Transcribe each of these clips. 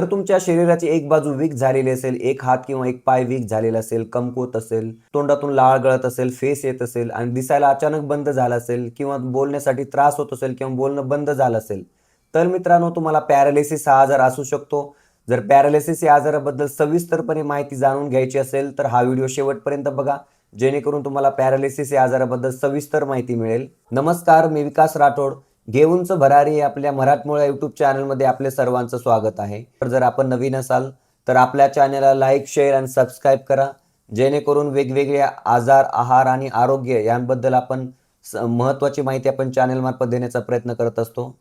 जर तुमच्या शरीराची एक बाजू वीक झालेली असेल एक हात किंवा एक पाय वीक झालेला असेल कमकुवत असेल तोंडातून लाळ गळत असेल फेस येत असेल आणि दिसायला अचानक बंद झाला असेल किंवा बोलण्यासाठी त्रास होत असेल किंवा बोलणं बंद झालं असेल. तर मित्रांनो तुम्हाला पॅरालिसिस हा आजार असू शकतो. जर पॅरालिसिस या आजाराबद्दल सविस्तरपणे माहिती जाणून घ्यायची असेल तर हा व्हिडिओ शेवटपर्यंत बघा. जेणेकरून तुम्हाला पॅरालिसिस या आजाराबद्दल सविस्तर माहिती मिळेल. नमस्कार मी विकास राठोड. घेऊनच भरारी आपल्या मराठमोळ्या युट्यूब चॅनलमध्ये आपले सर्वांचं स्वागत आहे. तर जर आपण नवीन असाल तर आपल्या चॅनलला लाईक शेअर आणि सबस्क्राईब करा. जेणेकरून वेगवेगळे आजार आहार आणि आरोग्य यांबद्दल आपण महत्त्वाची माहिती आपण चॅनलमार्फत देण्याचा प्रयत्न करत असतो.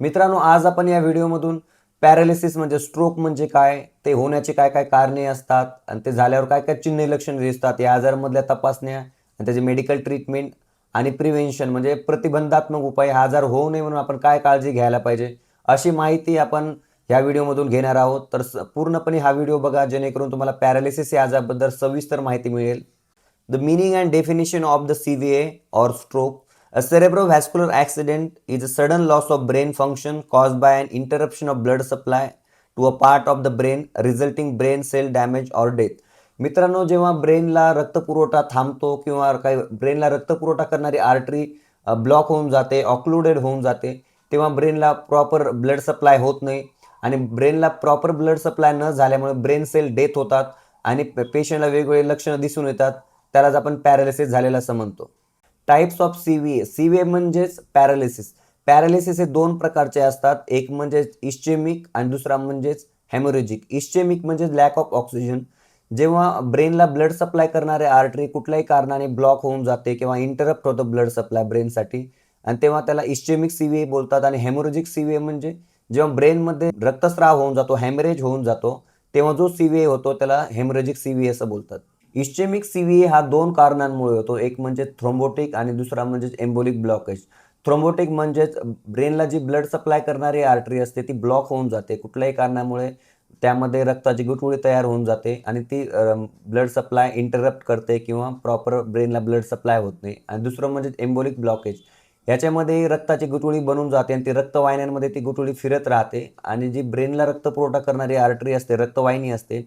मित्रांनो आज आपण या व्हिडिओमधून पॅरालिसिस म्हणजे स्ट्रोक म्हणजे काय ते होण्याची काय काय कारणे असतात आणि ते झाल्यावर काय काय चिन्ह लक्षणे दिसतात या आजारामधल्या तपासण्या आणि त्याचे मेडिकल ट्रीटमेंट आणि प्रिव्हेन्शन म्हणजे प्रतिबंधात्मक उपाय हा आजार होऊ नये म्हणून आपण काय काळजी घ्यायला पाहिजे अशी माहिती आपण या व्हिडिओमधून घेणार आहोत. तर पूर्णपणे हा व्हिडिओ बघा जेणेकरून तुम्हाला पॅरालिसिस या आजाराबद्दल सविस्तर माहिती मिळेल. The meaning and definition of the C V A or stroke a cerebrovascular accident is a sudden loss of brain function cause by and interruption of blood supply to a part of the brain resulting brain cell damage or death मित्रांनो जेव्हा ब्रेनला रक्तपुरवठा थांबतो किंवा काही ब्रेनला रक्तपुरवठा करणारी artery block होऊन जाते ऑक्लुडेड होऊन जाते तेव्हा ब्रेनला प्रॉपर ब्लड सप्लाय होत नाही आणि ब्रेनला प्रॉपर ब्लड सप्लाय न झाल्यामुळे ब्रेन सेल डेथ होतात आणि पेशंटला वेगवेगळे लक्षणं दिसून येतात. त्यालाच आपण पॅरालिसिस झालेला असं म्हणतो. Types of C V A. C V A म्हणजेच पॅरालिसिस. पॅरालिसिस हे दोन प्रकारचे असतात. एक म्हणजे इस्चेमिक आणि दुसरा म्हणजेच हॅमोरेजिक. इस्चेमिक म्हणजे लॅक ऑफ ऑक्सिजन जेव्हा ब्रेनला ब्लड सप्लाय करणारे आर्टरी कुठल्याही कारणाने ब्लॉक होऊन जाते किंवा इंटरप्ट होतं ब्लड सप्लाय ब्रेनसाठी आणि तेव्हा त्याला इस्चेमिक सी बोलतात आणि हेमोरेजिक सीव्ही म्हणजे जेव्हा ब्रेनमध्ये रक्तस्राव होऊन जातो हॅमरेज होऊन जातो तेव्हा जो सी होतो त्याला हेमरेजिक सी व्ही असं बोलतात. इस्चेमिक सी हा दोन कारणांमुळे होतो. एक म्हणजे थ्रोम्बोटिक आणि दुसरा म्हणजे एम्बोलिक ब्लॉकेज थ्रोम्बोटिक म्हणजेच ब्रेनला जी ब्लड सप्लाय करणारी आर्टरी असते ती ब्लॉक होऊन जाते. कुठल्याही कारणामुळे त्यामध्ये रक्ताची गुठळी तयार होऊन जाते आणि ती ब्लड सप्लाय इंटरप्ट करते किंवा प्रॉपर ब्रेनला ब्लड सप्लाय होत नाही. आणि दुसरं म्हणजे एम्बोलिक ब्लॉकेज याच्यामध्ये रक्ताची गुठळी बनून जाते आणि ती रक्तवाहिन्यांमध्ये ती गुठळी फिरत राहते. आणि जी ब्रेनला रक्त पुरवठा करणारी आर्टरी असते रक्तवाहिनी असते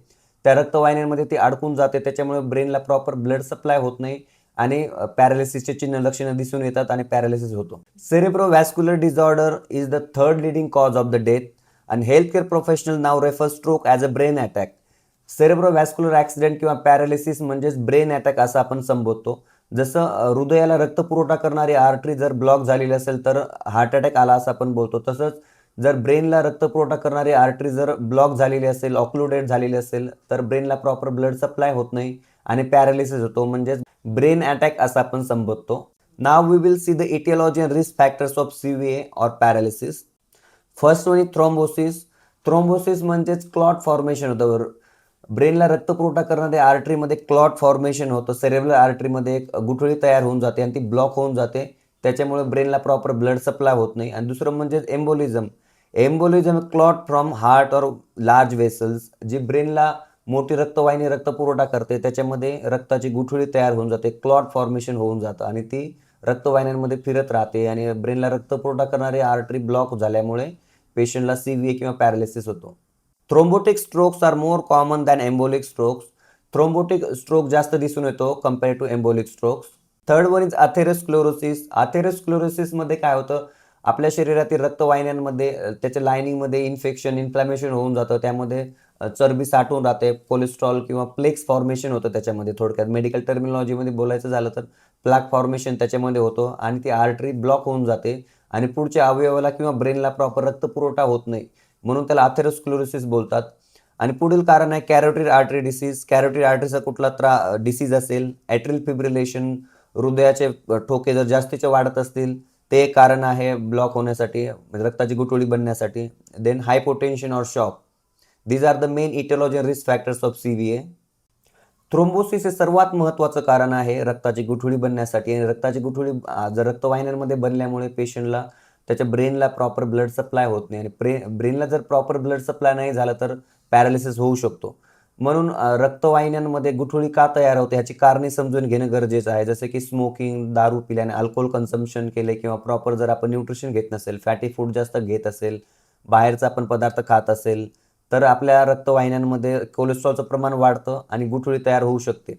त्या रक्तवाहिन्यांमध्ये ती अडकून जाते. त्याच्यामुळे ब्रेनला प्रॉपर ब्लड सप्लाय होत नाही आणि पॅरालिसिसचे चिन्ह लक्षणं दिसून येतात आणि पॅरालिसिस होतो. Cerebrovascular disorder is the third leading cause of the death आणि health care professional now refer stroke as a brain attack cerebrovascular accident किंवा पॅरालिसिस म्हणजेच ब्रेन अटॅक असं आपण संबोधतो. जसं हृदयाला रक्तपुरवठा करणारी आर्टरी जर ब्लॉक झालेली असेल तर हार्ट अटॅक आला असं आपण बोलतो. तसंच जर ब्रेनला रक्तपुरवठा करणारी आर्टरी जर ब्लॉक झालेली असेल ऑक्लुडेड झालेली असेल तर ब्रेनला प्रॉपर ब्लड सप्लाय होत नाही आणि पॅरालिसिस होतो. म्हणजेच ब्रेन अटॅक असं आपण संबोधतो. Now we will see the aetiology and risk factors of C V A or paralysis first म्हणजे थ्रोम्बोसिस थ्रोम्बोसिस म्हणजेच क्लॉट फॉर्मेशन होतं. ब्रेनला रक्तपुरवठा करणाऱ्या आर्टरीमध्ये क्लॉट फॉर्मेशन होतं. सेरेब्रल आर्टरीमध्ये एक गुठळी तयार होऊन जाते आणि ती ब्लॉक होऊन जाते. त्याच्यामुळे ब्रेनला प्रॉपर ब्लड सप्लाय होत नाही. आणि दुसरं म्हणजे embolism embolism clot from heart और लार्ज वेसल्स जी ब्रेनला मोठी रक्तवाहिनी रक्तपुरवठा करते. त्याच्यामध्ये रक्ताची गुठळी तयार होऊन जाते. क्लॉट फॉर्मेशन होऊन जातं आणि ती रक्तवाहिन्यांमध्ये फिरत राहते आणि ब्रेनला रक्तपुरवठा करणारी आर्टरी ब्लॉक झाल्यामुळे पेशंटला सी व्ही किंवा पॅरालिसिस होतो. Thrombotic strokes are more common than embolic strokes thrombotic stroke जास्त दिसून येतो compare to embolic strokes third one is atherosclerosis अथेरोस्क्लोरोसिसमध्ये काय होतं? आपल्या शरीरातील रक्तवाहिन्यांमध्ये त्याच्या लायनिंगमध्ये इन्फेक्शन इन्फ्लॅमेशन होऊन जातं. त्यामध्ये चरबी साठवून राहते. कोलेस्ट्रॉल किंवा प्लेक्स फॉर्मेशन होतं त्याच्यामध्ये थोडक्यात. मेडिकल टर्मिनॉलॉजीमध्ये बोलायचं झालं तर प्लाक फॉर्मेशन त्याच्यामध्ये होतं. आणि ती आर्टरी ब्लॉक होऊन जाते. आणि पुढच्या अवयवाला किंवा ब्रेनला प्रॉपर रक्तपुरवठा होत नाही. म्हणून त्याला अथेरोस्क्लोरोसिस बोलतात. आणि पुढील कारण आहे कॅरोटीड आर्टरी डिसीज. कॅरोटीड आर्टरीचा कुठला त्रा डिसीज असेल ॲट्रिल फिब्रिलेशन हृदयाचे ठोके जर जास्तीचे वाढत असतील ते एक कारण आहे ब्लॉक होण्यासाठी म्हणजे रक्ताची गुठळी बनण्यासाठी. Then hypotension or shock these are the main aetiology risk factors of C V A thrombosis हे सर्वात महत्त्वाचं कारण आहे रक्ताची गुठळी बनण्यासाठी. आणि रक्ताची गुठळी जर रक्तवाहिन्यांमध्ये बनल्यामुळे पेशंटला त्याच्या ब्रेनला प्रॉपर ब्लड सप्लाय होत नाही. आणि ब्रे ब्रेनला जर प्रॉपर ब्लड सप्लाय नाही झालं तर पॅरालिसिस होऊ शकतो. म्हणून रक्तवाहिन्यांमध्ये गुठळी का तयार होते ह्याची कारणे समजून घेणं गरजेचं आहे. जसं की स्मोकिंग दारू पिल्याने अल्कोहोल कन्झम्पशन केले किंवा प्रॉपर जर आपण न्यूट्रिशन घेत नसेल फॅटी फूड जास्त घेत असेल बाहेरचा आपण पदार्थ खात असेल तर आपल्या रक्तवाहिन्यांमध्ये कोलेस्ट्रॉलचं प्रमाण वाढतं आणि गुठळी तयार होऊ शकते.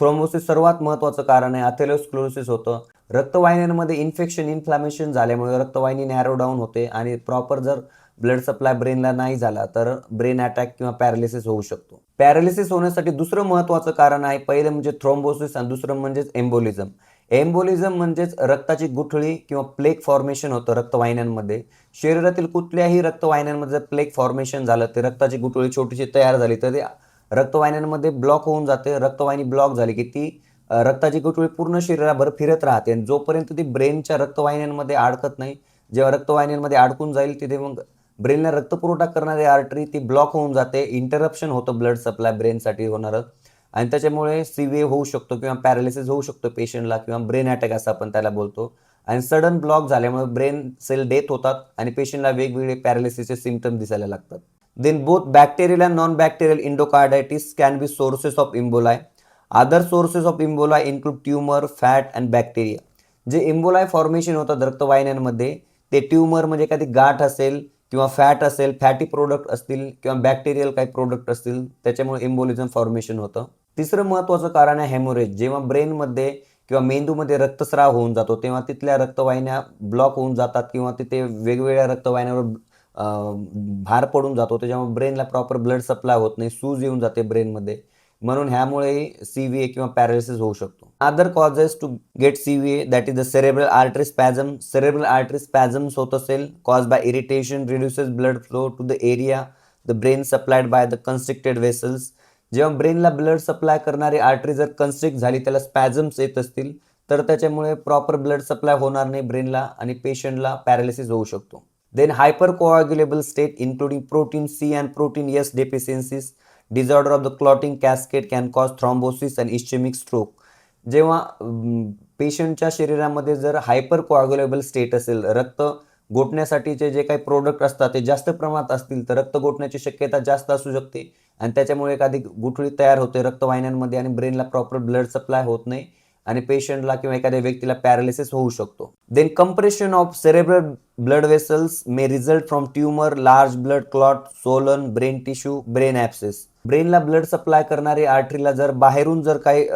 थ्रोम्बोसिस सर्वात महत्त्वाचं कारण आहे अथेलोस्क्लोसिस होतं. रक्तवाहिन्यांमध्ये इन्फेक्शन इन्फ्लॅमेशन झाल्यामुळे रक्तवाहिनी नॅरो डाऊन होते आणि प्रॉपर जर ब्लड सप्लाय ब्रेनला नाही झाला तर ब्रेन अटॅक किंवा पॅरालिसिस होऊ शकतो. पॅरालिसिस होण्यासाठी दुसरं महत्त्वाचं कारण आहे पहिलं म्हणजे थ्रोम्बोसिस आणि दुसरं म्हणजेच एम्बोलिझम एम्बोलिझम म्हणजेच रक्ताची गुठळी किंवा प्लेक फॉर्मेशन होतं रक्तवाहिन्यांमध्ये. शरीरातील कुठल्याही रक्तवाहिन्यांमध्ये जर प्लेक फॉर्मेशन झालं ते रक्ताची गुठळी छोटीशी तयार झाली तर ते रक्तवाहिन्यांमध्ये ब्लॉक होऊन जाते. रक्तवाहिनी ब्लॉक झाली की ती रक्ताची गुठळी पूर्ण शरीराभर फिरत राहते. आणि जोपर्यंत ती ब्रेनच्या रक्तवाहिन्यांमध्ये अडकत नाही जेव्हा रक्तवाहिन्यांमध्ये अडकून जाईल तिथे मग ब्रेनला रक्तपुरवठा करणारी आर्टरी ती ब्लॉक होऊन जाते. इंटरप्शन होतं ब्लड सप्लाय ब्रेनसाठी होणारं. आणि त्याच्यामुळे सीवे होऊ शकतो किंवा पॅरालिसिस होऊ शकतो पेशंटला किंवा ब्रेन अटॅक असं आपण त्याला बोलतो. आणि सडन ब्लॉक झाल्यामुळे ब्रेन सेल डेथ होतात आणि पेशंटला वेगवेगळे पॅरालिसिसचे सिमटम दिसायला लागतात. Then both bacterial and non bacterial endocarditis can be sources of emboli other sources of emboli include tumour fat and bacteria जे इम्बोलाय फॉर्मेशन होतात रक्तवाहिन्यांमध्ये ते ट्यूमर म्हणजे एखादी गाठ असेल किंवा फॅट असेल फॅटी प्रोडक्ट असतील किंवा बॅक्टेरियल काही प्रोडक्ट असतील त्याच्यामुळे इम्बोलिझम फॉर्मेशन होतं. तिसरं महत्त्वाचं कारण आहे हेमोरेज जेव्हा ब्रेनमध्ये किंवा मेंदूमध्ये रक्तस्राव होऊन जातो तेव्हा तिथल्या रक्तवाहिन्या ब्लॉक होऊन जातात किंवा तिथे वेगवेगळ्या रक्तवाहिन्यावर भार पडून जातो. त्याच्यामुळे ब्रेनला प्रॉपर ब्लड सप्लाय होत नाही सूज येऊन जाते ब्रेनमध्ये म्हणून ह्यामुळे सी व्ही ए किंवा पॅरालिसिस होऊ शकतो. Other causes to get C V A that is the cerebral artery spasm cerebral artery spasms होत असेल cause by irritation reduces blood flow to the area the brain supplied by the constricted vessels जेव्हा ब्रेनला blood supply करणारी artery जर constrict झाली त्याला स्पॅझम्स येत असतील तर त्याच्यामुळे प्रॉपर ब्लड सप्लाय होणार नाही ब्रेनला आणि पेशंटला पॅरालिसिस होऊ शकतो. Then hypercoagulable state including protein C and protein S deficiencies disorder of the clotting cascade can cause thrombosis and ischaemic stroke जेव्हा पेशंटच्या शरीरामध्ये जर हायपर कोआग्युलेबल स्टेट असेल रक्त गोठण्यासाठीचे जे काही प्रोडक्ट असतात ते जास्त प्रमाणात असतील तर रक्त गोठण्याची शक्यता जास्त असू शकते. आणि त्याच्यामुळे एखादी गुठळी तयार होते रक्तवाहिन्यांमध्ये आणि ब्रेनला प्रॉपर ब्लड सप्लाय होत नाही आणि पेशंटला किंवा एखाद्या व्यक्तीला पॅरालिसिस होऊ शकतो. Then compression of cerebral blood vessels may result from tumour large blood clot swollen brain tissue brain abscess ब्रेनला blood supply करणारी आर्टरीला जर बाहेरून जर काही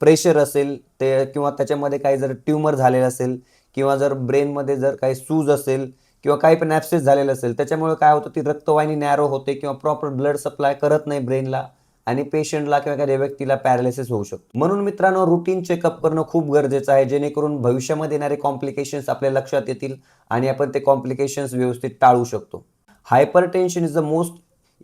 प्रेशर असेल ते किंवा त्याच्यामध्ये काही जर ट्यूमर झालेलं असेल किंवा जर ब्रेनमध्ये जर काही सूज असेल किंवा काही पण ॲप्सेस झालेलं असेल त्याच्यामुळे काय होतं ती रक्तवाहिनी नॅरो होते किंवा प्रॉपर ब्लड सप्लाय करत नाही ब्रेनला आणि पेशंटला किंवा एखाद्या व्यक्तीला पॅरालिसिस होऊ शकतो. म्हणून मित्रांनो रुटीन चेकअप करणं खूप गरजेचं आहे जेणेकरून भविष्यामध्ये येणारे कॉम्प्लिकेशन्स आपल्या लक्षात येतील आणि आपण ते कॉम्प्लिकेशन्स व्यवस्थित टाळू शकतो. Hypertension is the most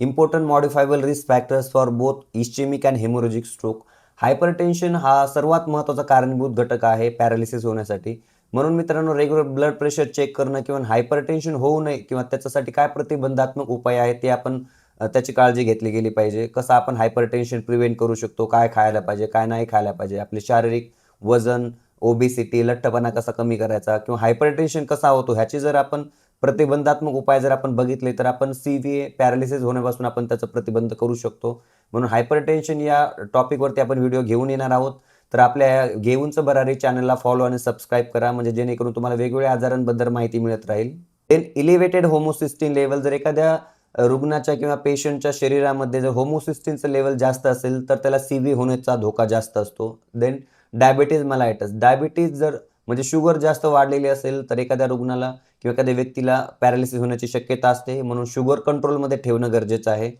important modifiable risk factors for both ischaemic and haemorrhagic stroke hypertension हा सर्वात महत्त्वाचा कारणभूत घटक आहे पॅरालिसिस होण्यासाठी. म्हणून मित्रांनो रेग्युलर ब्लड प्रेशर चेक करणं किंवा हायपर टेन्शन होऊ नये किंवा त्याच्यासाठी काय प्रतिबंधात्मक उपाय आहेत ते आपण त्याची काळजी घेतली गेली पाहिजे. कसं आपण हायपर टेन्शन प्रिव्हेंट करू शकतो काय खायला पाहिजे काय नाही खायला पाहिजे आपले शारीरिक वजन ओबेसिटी लठ्ठपणा कसा कमी करायचा किंवा हायपर टेन्शन कसा होतो ह्याची जर आपण प्रतिबंधात्मक उपाय जर आपण बघितले तर आपण सी व्ही ए पॅरालिसिस होण्यापासून आपण त्याचा प्रतिबंध करू शकतो. म्हणून हायपर टेन्शन या टॉपिकवरती आपण व्हिडिओ घेऊन येणार आहोत. तर आपल्या घेऊनचं बरारी चॅनलला फॉलो आणि सबस्क्राईब करा म्हणजे जेणेकरून तुम्हाला वेगवेगळ्या आजारांबद्दल माहिती मिळत राहील. देन इलिव्हेटेड होमोसिस्टीन लेवल जर एखाद्या रुग्णाच्या किंवा पेशंटच्या शरीरामध्ये जर होमोसिस्टीनचं लेवल जास्त असेल तर त्याला सी व्ही होण्याचा धोका जास्त असतो. देन डायबिटीज मलायटस डायबिटीज जर म्हणजे शुगर जास्त वाढलेली असेल तर एखाद्या रुग्णाला किंवा एखाद्या व्यक्तीला पॅरालिसिस होण्याची शक्यता असते. म्हणून शुगर कंट्रोलमध्ये ठेवणं गरजेचं आहे.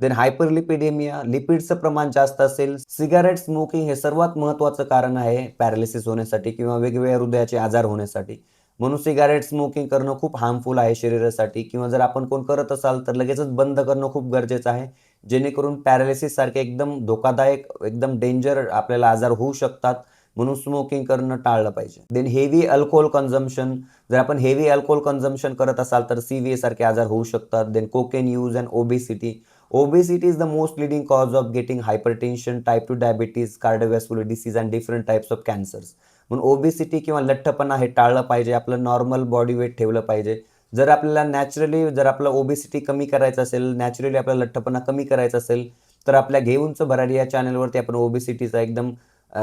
देन हायपरलिपिडेमिया लिपिडचं प्रमाण जास्त असेल सिगारेट स्मोकिंग हे सर्वात महत्त्वाचं कारण आहे पॅरालिसिस होण्यासाठी किंवा वेगवेगळ्या हृदयाचे आजार होण्यासाठी. म्हणून सिगारेट स्मोकिंग करणं खूप हार्मफुल आहे शरीरासाठी किंवा जर आपण कोण करत असाल तर लगेचच बंद करणं खूप गरजेचं आहे. जेणेकरून पॅरालिसिस सारखे एकदम धोकादायक एकदम डेंजर आपल्याला आजार होऊ शकतात. म्हणून स्मोकिंग करणं टाळलं पाहिजे. देन हेवी अल्कोहोल कन्झम्पशन जर आपण हेवी अल्कोहोल कन्झम्पशन करत असाल तर सी व्ही सारखे आजार होऊ शकतात. Then cocaine use and obesity Obesity is the most leading cause of getting hypertension type two diabetes cardiovascular disease and different types of cancers म्हणून ओबेसिटी किंवा लठ्ठपणा हे टाळलं पाहिजे आपलं नॉर्मल बॉडी वेट ठेवलं पाहिजे. जर आपल्याला नॅचरली जर आपलं ओबेसिटी कमी करायचं असेल नॅचरली आपला लठ्ठपणा कमी करायचा असेल तर आपल्या घेऊनचं भरारी या चॅनलवरती आपण ओबेसिटीचा एकदम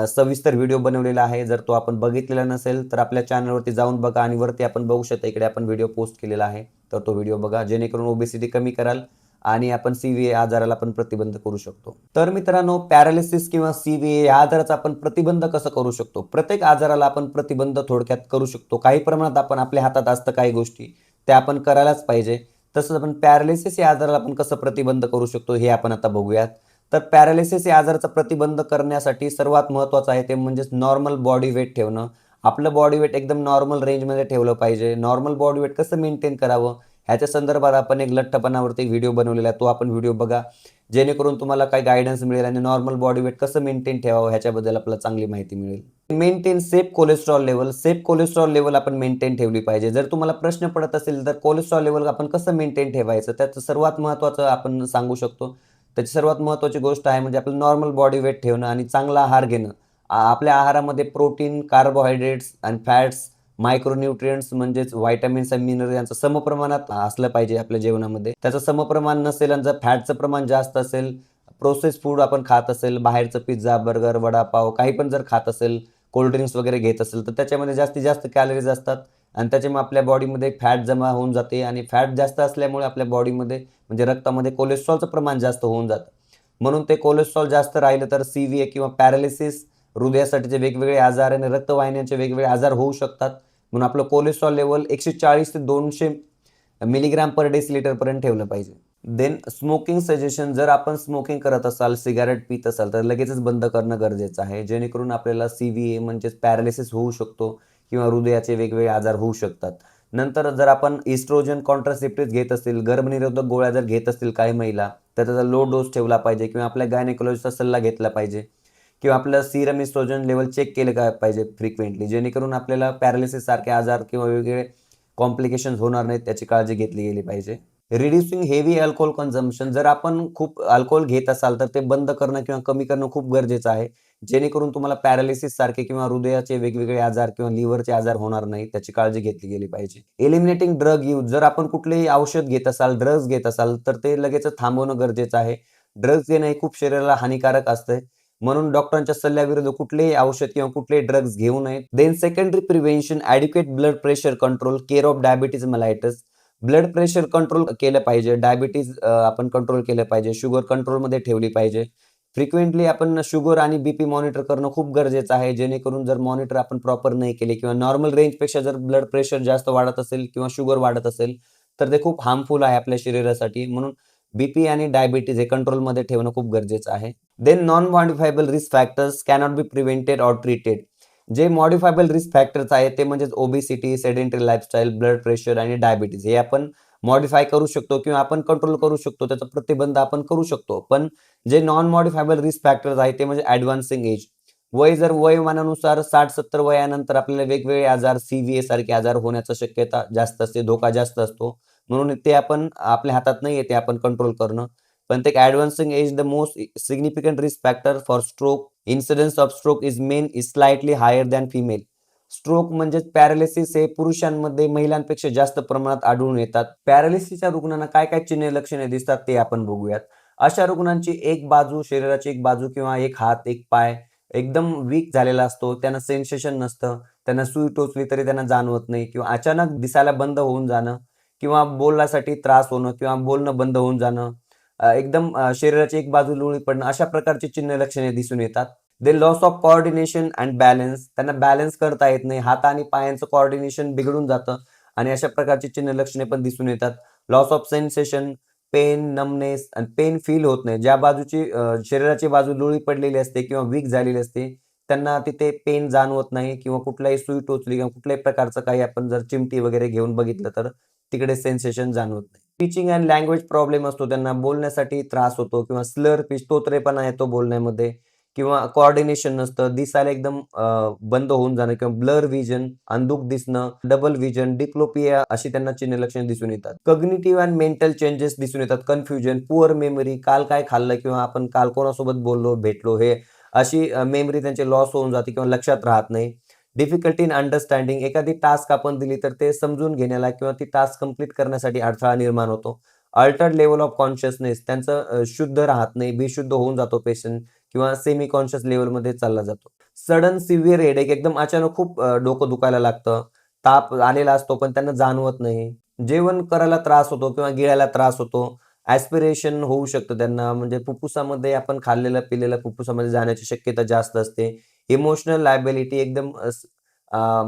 सविस्तर व्हिडिओ बनवलेला आहे. जर तो आपण बघितलेला नसेल तर आपल्या चॅनलवरती जाऊन बघा आणि वरती आपण बघू शकता इकडे आपण व्हिडिओ पोस्ट केलेला आहे. तर तो व्हिडिओ बघा जेणेकरून ओबेसिटी कमी कराल. आणि आपण सी वी ए आजाराला आपण प्रतिबंध करू शकतो. तर मित्रांनो पॅरालिसिस किंवा सी वी ए या आजाराचा आपण प्रतिबंध कसं करू शकतो? प्रत्येक आजाराला आपण प्रतिबंध थोडक्यात करू शकतो. काही प्रमाणात आपण आपल्या हातात असतं काही गोष्टी त्या आपण करायलाच पाहिजे. तसंच आपण पॅरालिसिस या आजाराला आपण कसं प्रतिबंध करू शकतो हे आपण आता बघूयात. तर पॅरालिसिस या आजाराचा प्रतिबंध करण्यासाठी सर्वात महत्त्वाचं आहे ते म्हणजेच नॉर्मल बॉडी वेट ठेवणं. आपलं बॉडी वेट एकदम नॉर्मल रेंजमध्ये ठेवलं पाहिजे. नॉर्मल बॉडी वेट कसं मेंटेन करावं? ह्याच्या संदर्भात आपण एक लठ्ठपणावरती व्हिडिओ बनवलेला आहे. तो आपण व्हिडिओ बघा. जेणेकरून तुम्हाला काय गायडन्स मिळेल आणि नॉर्मल बॉडी वेट कसं मेंटेन ठेवावं ह्याच्याबद्दल आपल्याला चांगली माहिती मिळेल. Maintain safe cholesterol level safe cholesterol level आपण मेंटेन ठेवली पाहिजे. जर तुम्हाला प्रश्न पडत असेल तर कोलेस्ट्रॉल लेवल आपण कसं मेंटेन ठेवायचं? त्याचं सर्वात महत्त्वाचं आपण सांगू शकतो. त्याची सर्वात महत्त्वाची गोष्ट आहे म्हणजे आपलं नॉर्मल बॉडी वेट ठेवणं आणि चांगला आहार घेणं. आपल्या आहारामध्ये प्रोटीन कार्बोहायड्रेट्स आणि फॅट्स मायक्रोन्यूट्रियंट्स म्हणजेच व्हायटामिन्स आणि मिनरल यांचं समप्रमाणात असलं पाहिजे आपल्या जेवणामध्ये. त्याचं समप्रमाण नसेल आणि जर फॅटचं प्रमाण जास्त असेल प्रोसेस फूड आपण खात असेल बाहेरचं पिझ्झा बर्गर वडापाव काही पण जर खात असेल कोल्ड्रिंक्स वगैरे घेत असेल तर त्याच्यामध्ये जास्तीत जास्त कॅलरीज असतात. आणि त्याच्यामुळे आपल्या बॉडीमध्ये फॅट जमा होऊन जाते आणि फॅट जास्त असल्यामुळे आपल्या बॉडीमध्ये म्हणजे रक्तामध्ये कोलेस्ट्रॉलचं प्रमाण जास्त होऊन जातं. म्हणून ते कोलेस्ट्रॉल जास्त राहिलं तर सी व्ही ए किंवा पॅरालिसिस हृदयासाठीचे वेगवेगळे आजार आणि रक्तवाहिन्यांचे वेगवेगळे आजार होऊ शकतात. म्हणून आपलं कोलेस्ट्रॉल लेवल एकशे चाळीस ते दोनशे मिलीग्राम पर डेसिलिटरपर्यंत ठेवलं पाहिजे. देन स्मोकिंग सजेशन जर आपण स्मोकिंग करत असाल सिगारेट पित असाल तर लगेचच बंद करणं गरजेचं आहे. जेणेकरून आपल्याला सी व्ही ए म्हणजेच पॅरालिसिस होऊ शकतो किंवा हृदयाचे वेगवेगळे आजार होऊ शकतात. नंतर जर आपण इस्ट्रोजन कॉन्ट्रासेप्टिव्ह घेत असतील गर्भनिरोधक गोळ्या जर घेत असतील काही महिला तर त्याचा लो डोस ठेवला पाहिजे किंवा आपल्या गायनेकोलॉजीचा सल्ला घेतला पाहिजे. किंवा आपलं सिरम इस्ट्रोजन लेवल चेक केलं का पाहिजे फ्रिक्वेंटली जेणेकरून आपल्याला पॅरालिसिस सारखे आजार किंवा वेगवेगळे कॉम्प्लिकेशन्स होणार नाहीत त्याची काळजी घेतली गेली पाहिजे. रिड्युसिंग हेवी अल्कोहोल कन्झम्पशन जर आपण खूप अल्कोहोल घेत असाल तर ते बंद करणं किंवा कमी करणं खूप गरजेचं आहे. जेणेकरून तुम्हाला पॅरालिसिस सारखे किंवा हृदयाचे वेगवेगळे आजार किंवा लिव्हरचे आजार होणार नाही त्याची काळजी घेतली गेली पाहिजे. एलिमिनेटिंग ड्रग यूज जर आपण कुठलेही औषध घेत असाल ड्रग्ज घेत असाल तर ते लगेच थांबवणं गरजेचं आहे. ड्रग्ज घेणं हे खूप शरीराला हानिकारक असतंय. म्हणून डॉक्टरांच्या सल्ल्याविरुद्ध कुठलेही औषध किंवा कुठलेही ड्रग्ज घेऊ नयेत. Then secondary prevention adequate blood pressure control care of diabetes mellitus blood pressure control केलं पाहिजे. डायबिटीज आपण कंट्रोल केलं पाहिजे. शुगर कंट्रोलमध्ये ठेवली पाहिजे. फ्रिक्वेंटली आपण शुगर आणि बीपी मॉनिटर करणं खूप गरजेचं आहे. जेणेकरून जर मॉनिटर आपण प्रॉपर नाही केले किंवा नॉर्मल रेंजपेक्षा जर ब्लड प्रेशर जास्त वाढत असेल किंवा शुगर वाढत असेल तर ते खूप हार्मफुल आहे आपल्या शरीरासाठी. म्हणून बीपी आणि डायबिटीज हे कंट्रोलमध्ये ठेवणं खूप गरजेचं आहे. Then non modifiable risk factors cannot be prevented or treated जे मॉडिफायबल रिस्क फॅक्टर्स आहेत ते म्हणजेच obesity sedentary lifestyle blood pressure आणि डायबिटीज हे आपण मॉडिफाय करू शकतो किंवा आपण कंट्रोल करू शकतो त्याचा प्रतिबंध आपण करू शकतो. पण जे नॉन मॉडिफायबल रिस्क फॅक्टर्स आहेत ते म्हणजे ॲडव्हान्सिंग एज वय जर वयमानानुसार साठ सत्तर वयानंतर आपल्याला वेगवेगळे आजार सीव्हीए सारखे आजार होण्याचा शक्यता जास्त असते धोका जास्त असतो. म्हणून ते आपण आपल्या हातात नाही येते आपण कंट्रोल करणं. पण ते advancing age the most significant risk factor for stroke incidence of stroke is men is slightly higher than female stroke म्हणजे पॅरालिसिस हे पुरुषांमध्ये महिलांपेक्षा जास्त प्रमाणात आढळून येतात. पॅरालिसिसच्या रुग्णांना काय काय चिन्ह लक्षणे दिसतात ते आपण बघूयात. अशा रुग्णांची एक बाजू शरीराची एक बाजू किंवा एक हात एक पाय एकदम वीक झालेला असतो. त्यांना सेन्सेशन नसतं. त्यांना सुई टोचली तरी त्यांना जाणवत नाही किंवा अचानक दिसायला बंद होऊन जाणं. किंवा बोलण्यासाठी त्रास होणं किंवा बोलणं बंद होऊन जाणं एकदम शरीराची एक बाजू लुळी पडणं अशा प्रकारची चिन्ह लक्षणे दिसून येतात. They loss of coordination and balance त्यांना बॅलन्स करता येत नाही. हात आणि पायांचं कॉर्डिनेशन बिघडून जातं आणि अशा प्रकारची चिन्ह लक्षणे पण दिसून येतात. Loss of sensation pain numbness आणि पेन फील होत नाही. ज्या बाजूची शरीराची बाजू लुळी पडलेली असते किंवा वीक झालेली असते त्यांना तिथे पेन जाणवत नाही किंवा कुठलाही सुई टोचली किंवा कुठल्याही प्रकारचं काही आपण जर चिमटी वगैरे घेऊन बघितलं तर तिकडे सेन्सेशन जाणवत नाही. स्पीचिंग अँड लँग्वेज प्रॉब्लेम असतो. त्यांना बोलण्यासाठी त्रास होतो किंवा स्लर पिच तोत्रेपणा येतो बोलण्यामध्ये किंवा कॉर्डिनेशन नसतं. दिसायला एकदम बंद होऊन जाणं किंवा ब्लर विजन अंधुक दिसणं डबल विजन डिप्लोपिया अशी त्यांना चिन्ह लक्षणे दिसून येतात. कग्निटिव्ह अँड मेंटल चेंजेस दिसून येतात. कन्फ्युजन पुअर मेमरी काल काय खाल्लं किंवा आपण काल कोणासोबत बोललो भेटलो हे अशी मेमरी त्यांची लॉस होऊन जाते किंवा लक्षात राहत नाही. डिफिकल्टी इन अंडरस्टँडिंग एखादी टास्क आपण दिली तर ते समजून घेण्याला किंवा ती टास्क कंप्लीट करण्यासाठी अडथळा निर्माण होतो. अल्टर्ड लेवल ऑफ कॉन्शियसनेस त्यांचं शुद्ध राहत नाही बेशुद्ध होऊन जातो पेशंट किंवा सेमी कॉन्शियस लेवलमध्ये चालला जातो. सडन सिव्हिअर हेडेक एकदम अचानक खूप डोकं दुखायला लागतं. ताप आलेला असतो पण त्यांना जाणवत नाही. जेवण करायला त्रास होतो किंवा गिळायला त्रास होतो. ॲस्पिरेशन होऊ शकतं त्यांना म्हणजे फुफ्फुसामध्ये आपण खाल्लेलं पिलेला फुफ्फुसामध्ये जाण्याची शक्यता जास्त असते. इमोशनल लायबिलिटी एकदम अस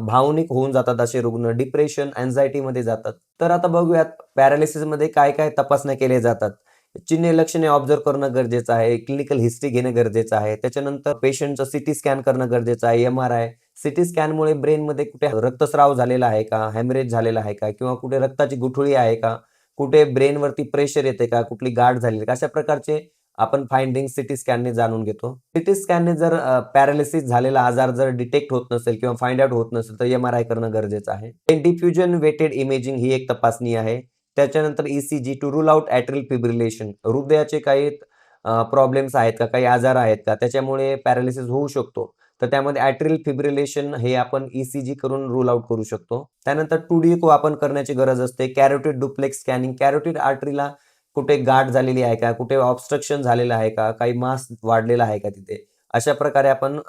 भावनिक होऊन जातात असे रुग्ण. डिप्रेशन, अँक्झायटीमध्ये जातात. तर आता बघूयात पॅरालिसिसमध्ये काय-काय तपासण्या केल्या जातात. चिन्हे, लक्षणे ऑब्झर्व्ह करणं गरजेचं आहे. क्लिनिकल हिस्ट्री घेणं गरजेचं आहे. त्याच्यानंतर पेशंटचं सिटी स्कॅन करणं गरजेचं आहे. एम-आर-आय. सिटी स्कॅनमुळे ब्रेनमध्ये कुठे रक्तस्राव झालेला आहे का? हॅमरेज झालेला आहे का? किंवा कुठे रक्ताची गुठळी आहे का? कुठे ब्रेनवरती प्रेशर येते का? कुठली गाठ झालेली का? अशा प्रकारचे आपण फाइंडिंग सिटी स्कॅनने जाणून घेतो. सिटी स्कॅनने जर पॅरालिसिस झालेला आजार जर डिटेक्ट होत नसेल किंवा फाइंड आउट होत नसेल तर एम-आर-आय करणं गरजेचं आहे. डिफ्युजन वेटेड इमेजिंग ही एक तपासणी आहे. त्याच्यानंतर ECG to rule out atrial fibrillation हृदयाचे काही प्रॉब्लेम्स आहेत का? काही आजार आहेत का? त्याच्यामुळे पॅरालिसिस होऊ शकतो. तर त्यामध्ये ॲट्रियल फिब्रिलेशन हे आपण ईसीजी करून रूल आउट करू शकतो. त्यानंतर 2डी इको आपण करण्याची गरज असते. कॅरोटिड डुप्लेक्स स्कॅनिंग कॅरोटिड आर्टरीला कुठे गाठ झालेली आहे का? कुठे ऑब्स्ट्रक्शन झालेलं आहे का? काही मास वाढलेला आहे का तिथे? अशा प्रकारे आपण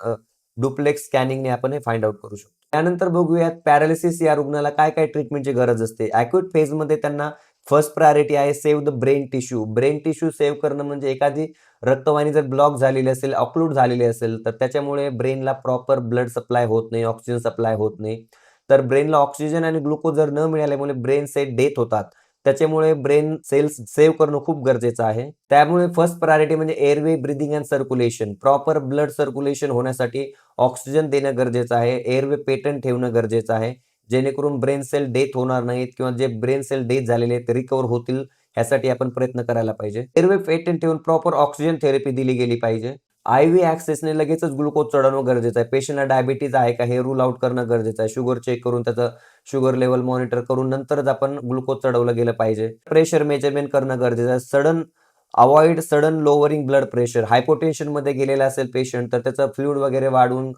डुप्लेक्स स्कॅनिंगने आपण हे फाइंड आउट करू शकतो. त्यानंतर बघूयात पॅरालिसिस या रुग्णाला काय-काय ट्रीटमेंटची गरज असते. अॅक्युट फेजमध्ये त्यांना फर्स्ट प्रायोरिटी आहे save the brain tissue. Brain tissue save करणं म्हणजे एखादी रक्तवाहिनी जर ब्लॉक झालेली असेल, ऑक्लूड झालेली असेल, तर त्याच्यामुळे ब्रेनला प्रॉपर ब्लड सप्लाय होत नाही, ऑक्सिजन सप्लाय होत नाही. तर ब्रेनला ऑक्सिजन आणि ग्लुकोज जर न मिळाल्यामुळे ब्रेन सेल डेथ होतात. त्याच्यामुळे ब्रेन सेल्स सेव्ह करणं खूप गरजेचं आहे. त्यामुळे फर्स्ट प्रायोरिटी म्हणजे airway, breathing and circulation. Proper blood circulation होण्यासाठी ऑक्सिजन देणं गरजेचं आहे. एअरवे पेटंट ठेवणं गरजेचं आहे. जेणेकरून ब्रेन सेल डेथ होणार नाहीत किंवा जे ब्रेन सेल डेथ झालेले आहेत ते रिकवर होतील ह्यासाठी आपण प्रयत्न करायला पाहिजे. एअरवे पेटंट ठेवून प्रॉपर ऑक्सिजन थेरपी दिली गेली पाहिजे. आयव्ही ॲक्सेसने लगेचच ग्लुकोज चढवणं गरजेचं आहे. पेशंटला डायबिटीज आहे का हे रूल आउट करणं गरजेचं आहे. शुगर चेक करून त्याचं शुगर लेवल मॉनिटर करून नंतरच आपण ग्लुकोज चढवलं गेलं पाहिजे. प्रेशर मेजरमेंट करणं गरजेचं आहे. Sudden avoid sudden lowering blood pressure. हायपोटेन्शनमध्ये गेलेला असेल पेशंट तर त्याचं फ्लूड वगैरे वाढवून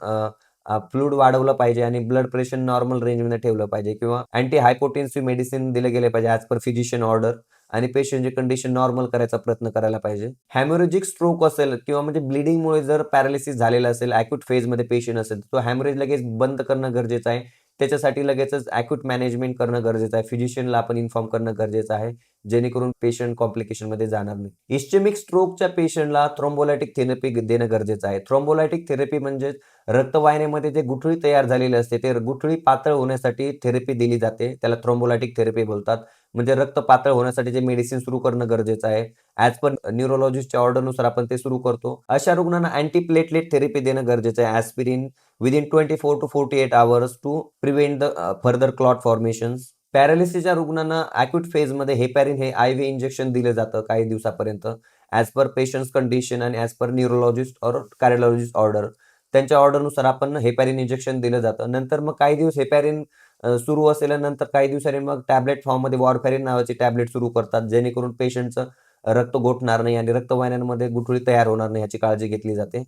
फ्लूड वाढवलं पाहिजे आणि ब्लड प्रेशर नॉर्मल रेंजमध्ये ठेवलं पाहिजे किंवा अँटी हायपोटेन्सिव्ह मेडिसिन दिले गेले पाहिजे ॲज पर फिजिशियन ऑर्डर आणि पेशंटची कंडिशन नॉर्मल करायचा प्रयत्न करायला पाहिजे. हॅमरेजिक स्ट्रोक असेल किंवा म्हणजे ब्लीडिंगमुळे जर पॅरालिसिस झालेलं असेल, अॅक्यूट फेजमध्ये पेशंट असेल, तर तो हॅमरेज लगेच बंद करणं गरजेचं आहे. त्याच्यासाठी लगेचच ॲक्यूट मॅनेजमेंट करणं गरजेचं आहे. फिजिशियनला आपण इन्फॉर्म करणं गरजेचं आहे. जेणेकरून पेशंट कॉम्प्लिकेशनमध्ये जाणार नाही. इस्चेमिक स्ट्रोकच्या पेशंटला थ्रोम्बोलायटिक थेरपी देणं गरजेचं आहे. थ्रोम्बोलायटिक थेरपी म्हणजे रक्तवाहिनीमध्ये जे गुठळी तयार झालेली असते, ते गुठळी पातळ होण्यासाठी थेरपी दिली जाते. त्याला थ्रोम्बोलायटिक थेरपी बोलतात. म्हणजे रक्त पातळ होण्यासाठी जे मेडिसिन सुरू करणं गरजेचं आहे. ॲज पर न्यूरोलॉजिस्टच्या ऑर्डरनुसार आपण ते सुरू करतो. अशा रुग्णांना अँटीप्लेटलेट थेरपी देणं गरजेचं आहे. Aspirin within 24 to forty eight hours to prevent the further clot formations. पॅरालिसिसच्या रुग्णांना ॲक्यूट फेजमध्ये हेपॅरिन हे आय व्ही इंजेक्शन दिलं जातं काही दिवसापर्यंत ॲज पर पेशंट्स कंडिशन आणि as per neurologist or cardiologist order. त्यांच्या ऑर्डरनुसार आपण हेपॅरिन इंजेक्शन दिलं जातं. नंतर मग काही दिवस हेपॅरिन सुरू असेल नंतर काही दिवसांनी मग टॅबलेट फॉर्ममध्ये वॉरफेरिन नावाची टॅबलेट सुरू करतात. जेणेकरून पेशंटचं रक्त गोठणार नाही आणि रक्तवाहिन्यांमध्ये गुठळी तयार होणार नाही याची काळजी घेतली जाते.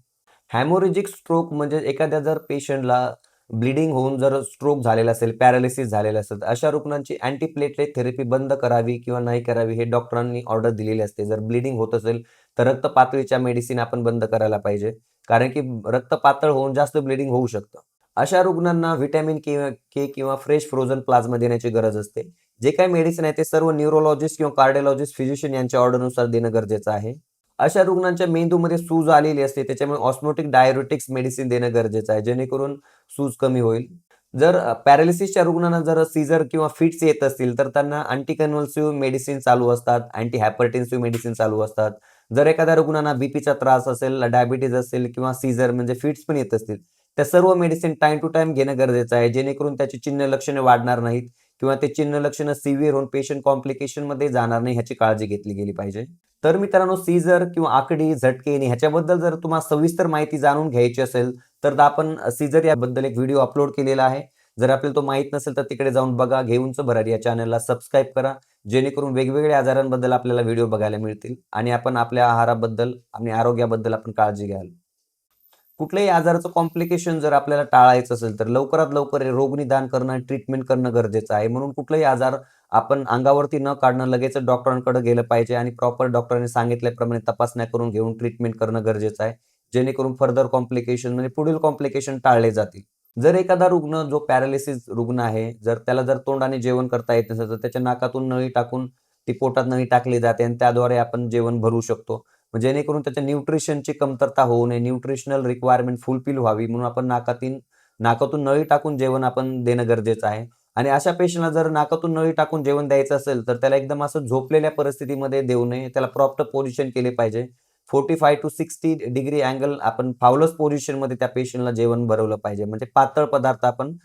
हॅमोरेजिक स्ट्रोक म्हणजे एखाद्या जर पेशंटला ब्लीडिंग होऊन जर स्ट्रोक झालेला असेल, पॅरालिसिस झालेला असेल, तर अशा रुग्णांची अँटीप्लेटलेट थेरपी बंद करावी किंवा नाही करावी हे डॉक्टरांनी ऑर्डर दिलेली असते. जर ब्लीडिंग होत असेल, तर रक्त पातळीच्या मेडिसिन आपण बंद करायला पाहिजे. कारण की रक्त पातळ होऊन जास्त ब्लीडिंग होऊ शकतं. अशा रुग्णांना व्हिटॅमिन किंवा के किंवा फ्रेश फ्रोझन प्लाझ्मा देण्याची गरज असते. जे काही मेडिसिन आहे ते सर्व न्यूरोलॉजिस्ट किंवा कार्डिओलॉजिस्ट, फिजिशियन यांच्या ऑर्डरनुसार देणं गरजेचं आहे. अशा रुग्णांच्या मेंदूमध्ये सूज आलेली असते त्याच्यामुळे ऑस्मोटिक डायरोटिक्स मेडिसिन देणं गरजेचं आहे. जेणेकरून सूज कमी होईल. जर पॅरालिसिसच्या रुग्णांना जर सीझर किंवा फिट्स येत असतील, तर त्यांना अँटीकन्व्हल्सिव्ह मेडिसिन चालू असतात. अँटी हायपरटेन्सिव्ह मेडिसिन चालू असतात. जर एखाद्या रुग्णांना बीपीचा त्रास असेल, डायबिटीज असेल किंवा सीझर म्हणजे फिट्स पण येत असतील, त्या सर्व मेडिसिन टाइम टू टाइम घेणं गरजेचं आहे. जेणेकरून त्याची चिन्ह लक्षणे वाढणार नाहीत किंवा ते चिन्ह लक्षणं सिव्हिअर होऊन पेशंट कॉम्प्लिकेशनमध्ये जाणार नाही ह्याची काळजी घेतली गेली पाहिजे. तर मित्रांनो सीझर किंवा आकडी, झटके आणि ह्याच्याबद्दल जर तुम्हाला सविस्तर माहिती जाणून घ्यायची असेल, तर आपण सीझर याबद्दल एक व्हिडिओ अपलोड केलेला आहे. जर आपल्याला तो माहीत नसेल तर तिकडे जाऊन बघा. घेऊनच भरारी या चॅनलला सबस्क्राईब करा. जेणेकरून वेगवेगळ्या आजारांबद्दल आपल्याला व्हिडिओ बघायला मिळतील आणि आपण आपल्या आहाराबद्दल आणि आरोग्याबद्दल आपण काळजी घ्याल. कुठल्याही आजाराचं कॉम्प्लिकेशन जर आपल्याला टाळायचं असेल, तर लवकरात लवकर रोगनिदान करणं ट्रीटमेंट करणं गरजेचं आहे. म्हणून कुठलाही आजार आपण अंगावरती न काढणं लगेच डॉक्टरांकडे गेलं पाहिजे आणि प्रॉपर डॉक्टरांनी सांगितल्याप्रमाणे तपासण्या करून घेऊन ट्रीटमेंट करणं गरजेचं आहे. जेणेकरून फर्दर कॉम्प्लिकेशन म्हणजे पुढील कॉम्प्लिकेशन टाळले जातील. जर एखादा रुग्ण जो पॅरालिसिस रुग्ण आहे, जर त्याला जर तोंडाने जेवण करता येत नसेल, तर त्याच्या नाकातून नळी टाकून ती पोटात नळी टाकली जाते आणि त्याद्वारे आपण जेवण भरू शकतो जेणेकरून त्याच्या न्यूट्रिशनची कमतरता होऊ नये न्यूट्रिशनल रिक्वायरमेंट फुलफिल व्हावी म्हणून आपण नाकातून नाकातून नळी टाकून जेवण आपण देणं गरजेचं आहे. आणि अशा पेशंटला जर नाकातून नळी टाकून जेवण द्यायचं असेल तर त्याला एकदम असं झोपलेल्या परिस्थितीमध्ये देऊ नये. त्याला प्रॉपर पोझिशन केले पाहिजे. Forty five to sixty degree angle आपण फावलस पोझिशनमध्ये त्या पेशंटला जेवण भरवलं पाहिजे. म्हणजे पातळ पदार्थ आपण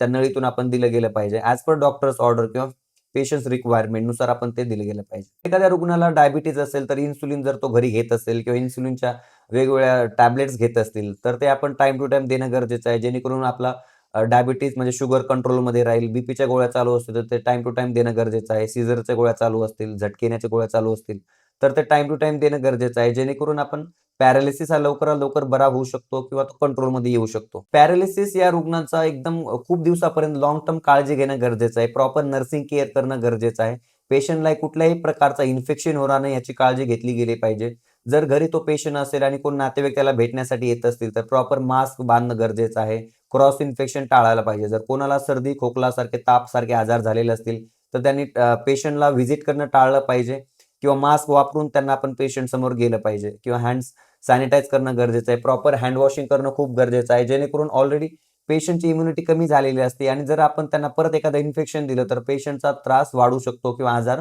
त्या नळीतून आपण दिलं गेलं पाहिजे. ॲज पर डॉक्टर्स ऑर्डर किंवा पेशंट रिक्वायरमेंटनुसार आपण ते दिलं गेलं पाहिजे. एखाद्या रुग्णाला डायबिटीज असेल तर इन्सुलिन जर तो घरी घेत असेल किंवा इन्सुलिनच्या वेगवेगळ्या टॅबलेट्स घेत असतील तर ते आपण टाइम टू टाइम देणं गरजेचं आहे. जेणेकरून आपला डायबिटीज म्हणजे शुगर कंट्रोलमध्ये राहील बीपीच्या गोळ्या चालू असतील तर ते टाइम टू टाइम देणं गरजेचं आहे. सीझरच्या गोळ्या चालू असतील झटकेण्याच्या गोळ्या चालू असतील तर ते टाइम टू टाइम देणं गरजेचं आहे. जेणेकरून आपण पॅरालिसिस हा लवकरात लवकर बरा होऊ शकतो किंवा तो कंट्रोलमध्ये येऊ शकतो. पॅरालिसिस या रुग्णाचा एकदम खूप दिवसापर्यंत लॉंग टर्म काळजी घेणं गरजेचं आहे. प्रॉपर नर्सिंग केअर करणं गरजेचं आहे. पेशंटला कुठल्याही प्रकारचा इन्फेक्शन होणार नाही याची काळजी घेतली गेली पाहिजे. जर घरी तो पेशंट असेल आणि कोण नातेवाईक त्याला भेटण्यासाठी येत असतील तर प्रॉपर मास्क बांधणं गरजेचं आहे. क्रॉस इन्फेक्शन टाळायला पाहिजे. जर कोणाला सर्दी खोकला सारखे ताप सारखे आजार झालेले असतील तर त्यांनी पेशंटला व्हिजिट करणं टाळलं पाहिजे. किंवा मास्क वापरून त्यांना आपण पेशंट समोर गेलं पाहिजे. किंवा हँड सॅनिटाईज करणं गरजेचं आहे. प्रॉपर हँड वॉशिंग करणं खूप गरजेचं आहे. जेणेकरून ऑलरेडी पेशंटची इम्युनिटी कमी झालेली असते. आणि जर आपण त्यांना परत एखादं इन्फेक्शन दिलं तर पेशंटचा त्रास वाढू शकतो किंवा आजार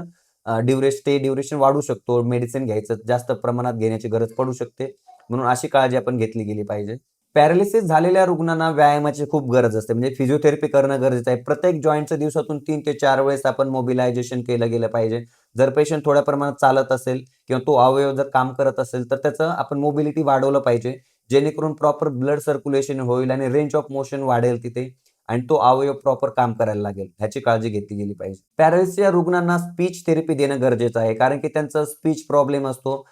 ड्युरेश ते ड्युरेशन वाढू शकतो. मेडिसिन घ्यायचं जास्त प्रमाणात घेण्याची गरज पडू शकते. म्हणून अशी काळजी आपण घेतली गेली पाहिजे. पॅरालिसिस झालेल्या रुग्णांना व्यायामाची खूप गरज असते. म्हणजे फिजिओथेरपी करणं गरजेचं आहे. प्रत्येक जॉईंटचं दिवसातून तीन ते चार वेळेस आपण मोबिलायझेशन केलं गेलं पाहिजे. जर पेशंट थोड्या प्रमाणात चालत असेल किंवा तो अवयव जर काम करत असेल तर त्याचं आपण मोबिलिटी वाढवलं पाहिजे. जेणेकरून प्रॉपर ब्लड सर्क्युलेशन होईल आणि रेंज ऑफ मोशन वाढेल तिथे आणि तो अवयव प्रॉपर काम करायला लागेल. ह्याची काळजी घेतली गेली पाहिजे. पॅरालिसिसच्या रुग्णांना स्पीच थेरपी देणं गरजेचं आहे. कारण की त्यांचा स्पीच प्रॉब्लेम असतो.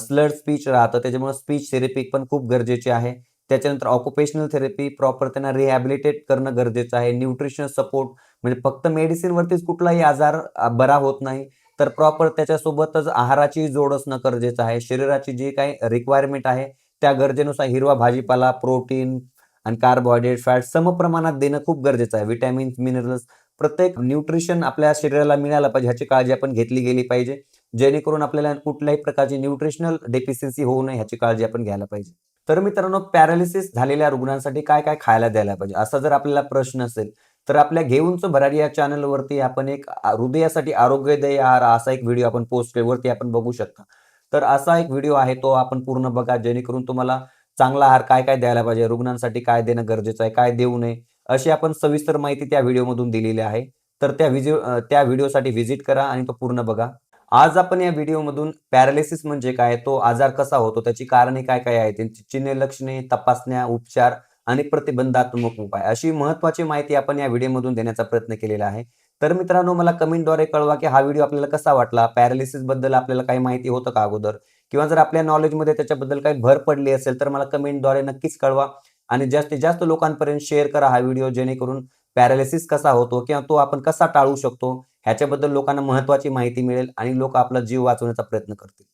स्लड स्पीच राहतं. त्याच्यामुळे स्पीच थेरपी पण खूप गरजेची आहे. त्याच्यानंतर ऑक्युपेशनल थेरपी प्रॉपर त्यांना रिहॅबिलिटेट करणं गरजेचं आहे. न्यूट्रिशन सपोर्ट म्हणजे फक्त मेडिसिनवरतीच कुठलाही आजार बरा होत नाही. तर प्रॉपर त्याच्यासोबतच आहाराची जोड असणं गरजेचं आहे. शरीराची जी काही रिक्वायरमेंट आहे त्या गरजेनुसार हिरवा भाजीपाला प्रोटीन आणि कार्बोहायड्रेट फॅट समप्रमाणात देणं खूप गरजेचं आहे. विटॅमिन्स मिनरल्स प्रत्येक न्यूट्रिशन आपल्या शरीराला मिळालं पाहिजे ह्याची काळजी आपण घेतली गेली पाहिजे. जेणेकरून आपल्याला कुठल्याही प्रकारची न्यूट्रिशनल डेफिशियन्सी होऊ नये ह्याची काळजी आपण घ्यायला पाहिजे. तर मित्रांनो पॅरालिसिस झालेल्या रुग्णांसाठी काय काय खायला द्यायला पाहिजे? असा जर आपल्याला प्रश्न असेल तर आपल्या घेऊनच भरारी या चॅनलवरती आपण एक हृदयासाठी आरोग्यदायी आहार असा एक व्हिडिओ आपण पोस्ट केल्यावरती आपण बघू शकता. तर असा एक व्हिडिओ आहे तो आपण पूर्ण बघा जेणेकरून तुम्हाला चांगला आहार काय काय द्यायला पाहिजे रुग्णांसाठी काय देणं गरजेचं आहे काय देऊ नये अशी आपण सविस्तर माहिती त्या व्हिडिओमधून दिलेली आहे. तर त्या व्हिडिओ त्या व्हिडिओसाठी व्हिजिट करा आणि तो पूर्ण बघा. आज आपण या व्हिडिओमधून पॅरालिसिस म्हणजे काय? तो आजार कसा होतो? त्याची कारणे काय काय आहेत? त्यांची चिन्हे लक्षणे तपासण्या उपचार आणि प्रतिबंधात्मक उपाय अशी महत्वाची माहिती आपण या व्हिडिओमधून देण्याचा प्रयत्न केलेला आहे. तर मित्रांनो मला कमेंटद्वारे कळवा की हा व्हिडिओ आपल्याला कसा वाटला? पॅरालिसिसबद्दल आपल्याला काही माहिती होतं का अगोदर? किंवा जर आपल्या नॉलेजमध्ये त्याच्याबद्दल काही भर पडली असेल तर मला कमेंटद्वारे नक्कीच कळवा आणि जास्तीत जास्त लोकांपर्यंत शेअर करा हा व्हिडिओ जेणेकरून पॅरालिसिस कसा होतो किंवा तो आपण कसा टाळू शकतो? ह्याच्याबद्दल लोकांना महत्वाची माहिती मिळेल आणि लोक आपला जीव वाचवण्याचा प्रयत्न करतील.